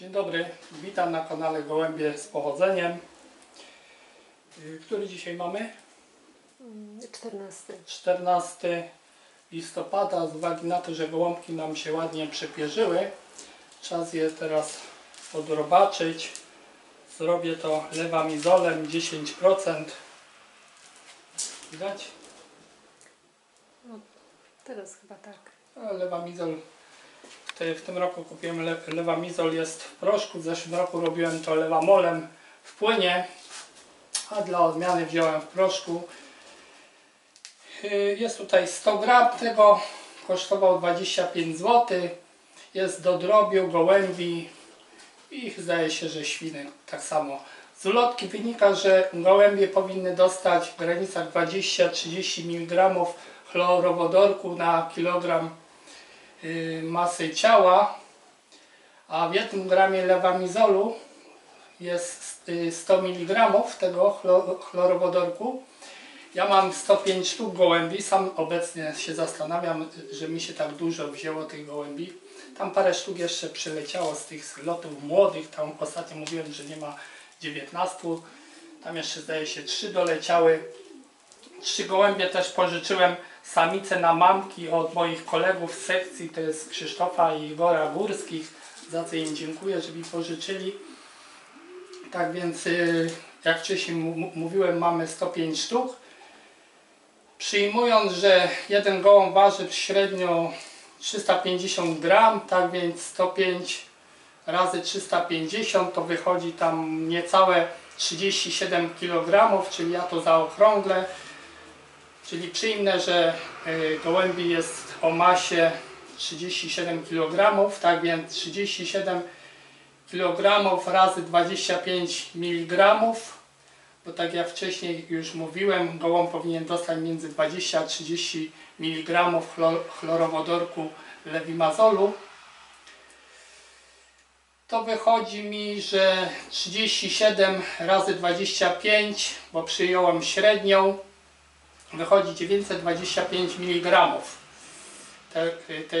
Dzień dobry, witam na kanale Gołębie z Pochodzeniem. Y, Który dzisiaj mamy? 14. 14 listopada. Z uwagi na to, że gołąbki nam się ładnie przepierzyły, czas je teraz odrobaczyć. Zrobię to lewamizolem 10%. Widać? Teraz chyba tak. Lewamizol w, tym roku kupiłem le, lewamizol jest w proszku, w zeszłym roku robiłem to lewamolem w płynie, a dla odmiany wziąłem w proszku. Yy, Jest tutaj 100 gram tego, kosztował 25 zł. Jest do drobiu, gołębi i zdaje się, że świny tak samo. Z ulotki wynika, że gołębie powinny dostać w granicach 20-30 mg chlorowodorku na kilogram y, masy ciała, a w jednym gramie lewamizolu jest y, 100 mg tego chlo- chlorowodorku. Ja mam 105 sztuk gołębi, sam obecnie się zastanawiam, że mi się tak dużo wzięło tych gołębi. Tam parę sztuk jeszcze przyleciało z tych lotów młodych, tam ostatnio mówiłem, że nie ma 19. Tam jeszcze zdaje się 3 doleciały. Trzy gołębie też pożyczyłem samice na mamki od moich kolegów z sekcji, to jest Krzysztofa i Igora Górskich, za co im dziękuję, że mi pożyczyli. Tak więc, y, jak wcześniej mówiłem, mamy 105 sztuk. Przyjmując, że jeden gołąb waży średnio 350 gram, tak więc 105 razy 350 to wychodzi tam niecałe 37 kg, czyli ja to zaokrąglę. Czyli przyjmę, że y, gołębi jest o masie 37 kg, tak więc 37 kg razy 25 mg, bo tak jak wcześniej już mówiłem, gołąb powinien dostać między 20 a 30 mg chlor- chlorowodorku lewimazolu. To wychodzi mi, że 37 razy 25, bo przyjąłem średnią, wychodzi 925 mg te, te,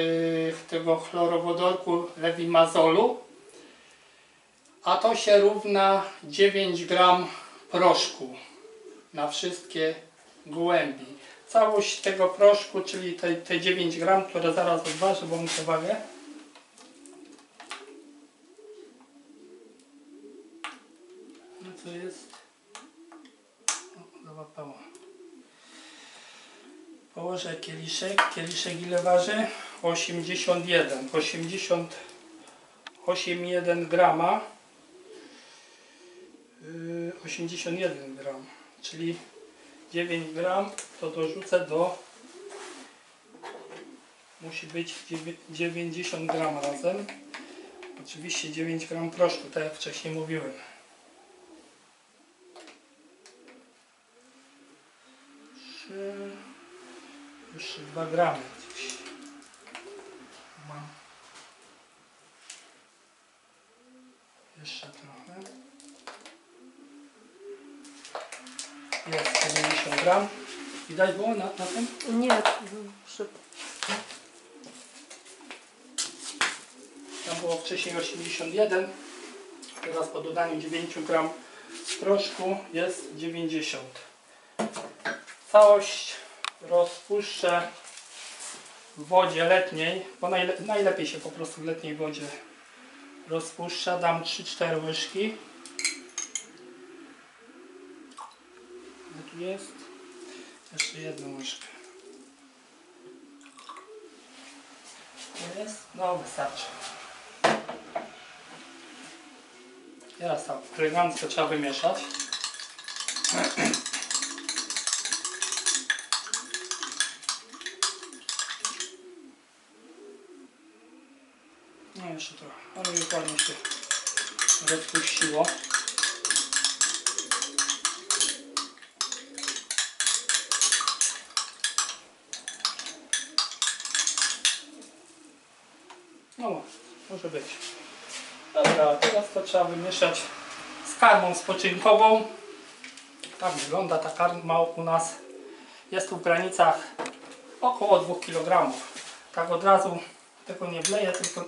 tego chlorowodorku lewimazolu, a to się równa 9 gram proszku na wszystkie gołębi. Całość tego proszku, czyli te, te 9 gram, które zaraz odważę, bo muszę wagę. No co jest? O, załapało. Położę kieliszek. Kieliszek ile waży? 81. 80 81 grama. Yy, 81 gram. Czyli 9 gram to dorzucę do musi być dziewię- 90 gram razem. Oczywiście 9 gram proszku, tak jak wcześniej mówiłem. Jeszcze 2 gramy gdzieś. Mam. Jeszcze trochę. Jest 90 gram. Widać było na, na tym? Nie, mhm, szyb. Tam było wcześniej 81. Teraz po dodaniu 9 gram proszku jest 90. Całość rozpuszczę w wodzie letniej, bo najle najlepiej się po prostu w letniej wodzie rozpuszcza. Dam 3-4 łyżki. Tu jest? Jeszcze jedną łyżkę. Jest? No wystarczy. Teraz tak, elegancko trzeba wymieszać. No jeszcze trochę, ale już ładnie się rozpuściło. No, może być. Dobra, teraz to trzeba wymieszać z karmą spoczynkową. Tak wygląda ta karma u nas. Jest tu w granicach około 2 kg. Tak od razu tego nie wleję, tylko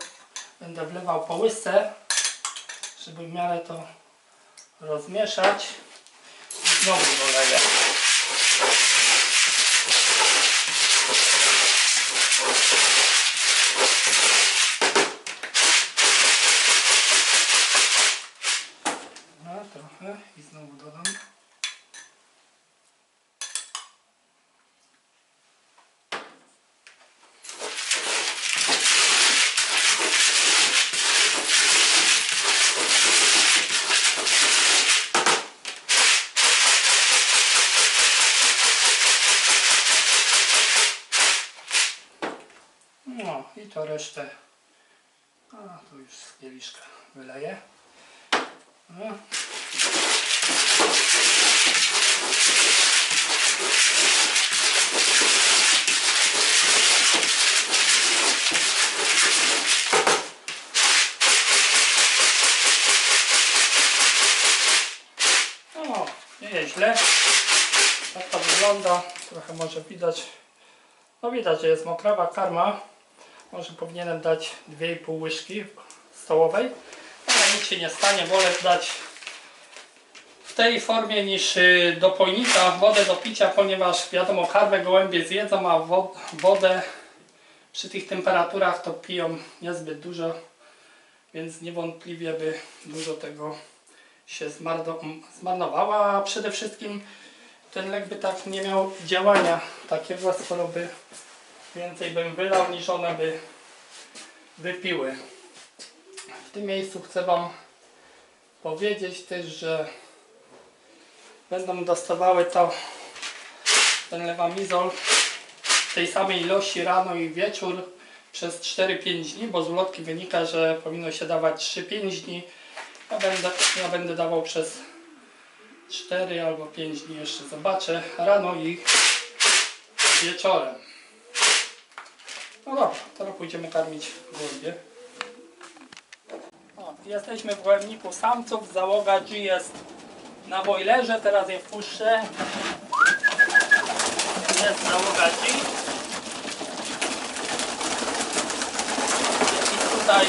będę wlewał po łysce. Żeby w miarę to rozmieszać. Znowu doleję. No trochę i znowu dodam. No i to resztę. A tu już z kieliszka wyleję. No. O, nie jest źle. Tak to wygląda. Trochę może widać. No widać, że jest mokrawa karma. Może powinienem dać 2,5 łyżki stołowej. Ale nic się nie stanie. Wolę dać w tej formie niż y, do pojnika wodę do picia, ponieważ wiadomo karmę gołębie zjedzą, a wo- wodę przy tych temperaturach to piją niezbyt dużo. Więc niewątpliwie by dużo tego się zmarno, zmarnowało, a przede wszystkim ten lek by tak nie miał działania takiego, skoro by więcej bym wylał niż one by wypiły. W tym miejscu chcę Wam powiedzieć też, że będą dostawały to ten lewamizol w tej samej ilości rano i wieczór przez 4-5 dni, bo z ulotki wynika, że powinno się dawać 3-5 dni. Ja będę, ja będę dawał przez 4 albo 5 dni jeszcze zobaczę rano i wieczorem. No dobra, teraz pójdziemy karmić gołębie. O, jesteśmy w gołębniku samców, załoga G jest na boilerze, teraz je wpuszczę. Jest załoga G. I tutaj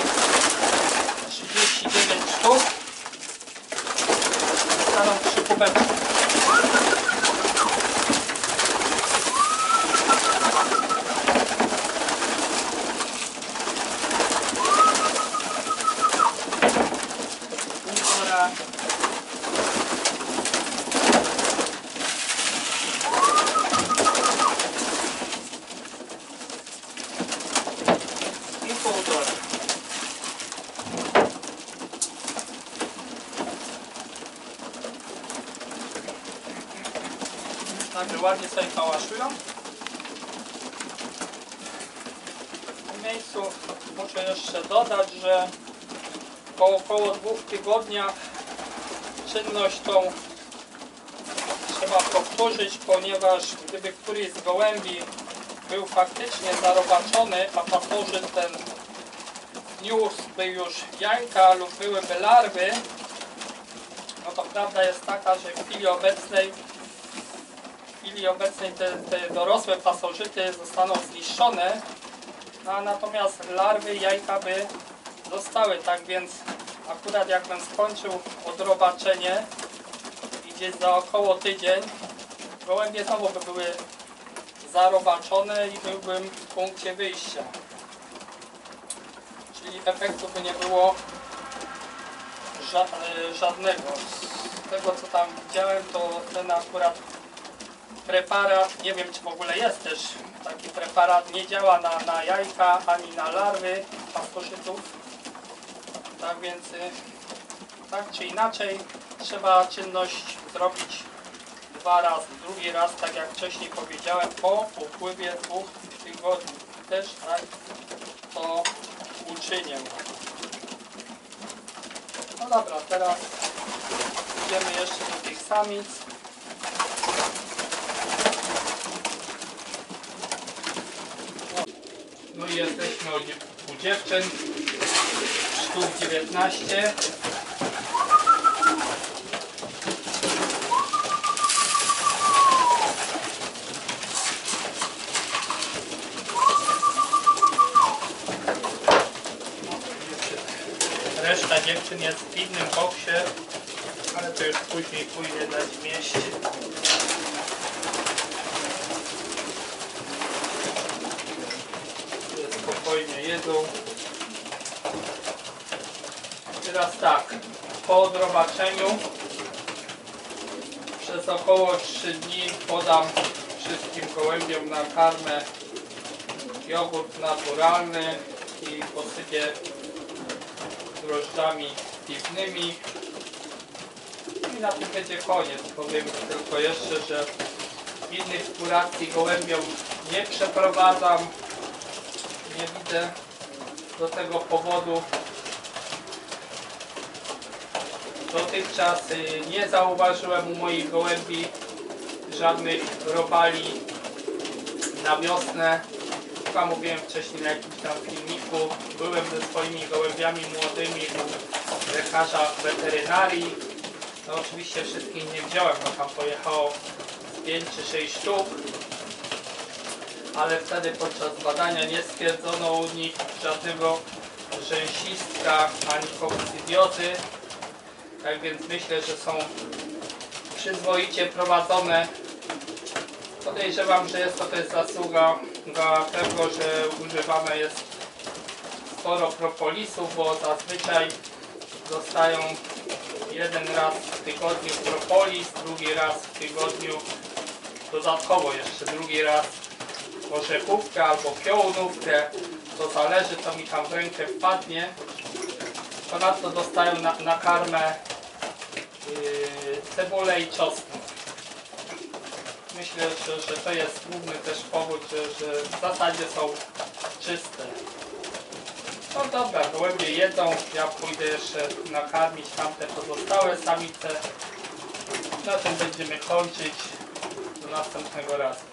Także ładnie sobie pałaszują. W tym miejscu muszę jeszcze dodać, że po około dwóch tygodniach czynność tą trzeba powtórzyć, ponieważ gdyby któryś z gołębi był faktycznie zarobaczony, a patożyn ten niósłby już jajka lub byłyby larwy, no to prawda jest taka, że w chwili obecnej chwili obecnej te, te dorosłe pasożyty zostaną zniszczone, no, natomiast larwy jajka by zostały. Tak więc akurat jakbym skończył odrobaczenie i gdzieś za około tydzień gołębie znowu by były zarobaczone i byłbym w punkcie wyjścia. Czyli efektu by nie było e, żadnego. Z tego co tam widziałem, to ten akurat preparat, nie wiem czy w ogóle jest też taki preparat, nie działa na, na jajka ani na larwy pasożytów. Tak więc y, tak czy inaczej trzeba czynność zrobić dwa razy. Drugi raz, tak jak wcześniej powiedziałem, po upływie dwóch tygodni. Też tak to uczynię. No dobra, teraz idziemy jeszcze do tych samic. Jesteśmy u dziew- u dziewczyn. Sztuk 19. Reszta dziewczyn jest w innym boksie, ale to już później pójdę dać mieście. Które spokojnie jedzą. Teraz tak, po odrobaczeniu przez około 3 dni podam wszystkim gołębiom na karmę jogurt naturalny i posypię drożdżami piwnymi. I na tym będzie koniec. Powiem tylko jeszcze, że innych kuracji gołębiom nie przeprowadzam. Nie widzę do tego powodu. Dotychczas y, nie zauważyłem u moich gołębi żadnych robali na wiosnę. Chyba mówiłem wcześniej na jakimś tam filmiku. Byłem ze swoimi gołębiami młodymi u lekarza weterynarii. No oczywiście wszystkich nie wziąłem, bo tam pojechało 5 czy 6 sztuk. Ale wtedy podczas badania nie stwierdzono u nich żadnego rzęsistka ani kokcydiozy. Tak więc myślę, że są przyzwoicie prowadzone. Podejrzewam, że jest to też zasługa dla tego, że używane jest sporo propolisów, bo zazwyczaj dostają jeden raz w tygodniu propolis, drugi raz w tygodniu dodatkowo jeszcze drugi raz orzechówkę albo piołunówkę. To zależy, co mi tam w rękę wpadnie. Ponadto dostają na, na karmę yy, cebulę i czosnek. Myślę, że, że to jest główny też powód, że, że w zasadzie są czyste. No dobra, gołębie jedzą, ja pójdę jeszcze nakarmić tamte pozostałe samice. Na tym będziemy kończyć. Do następnego razu.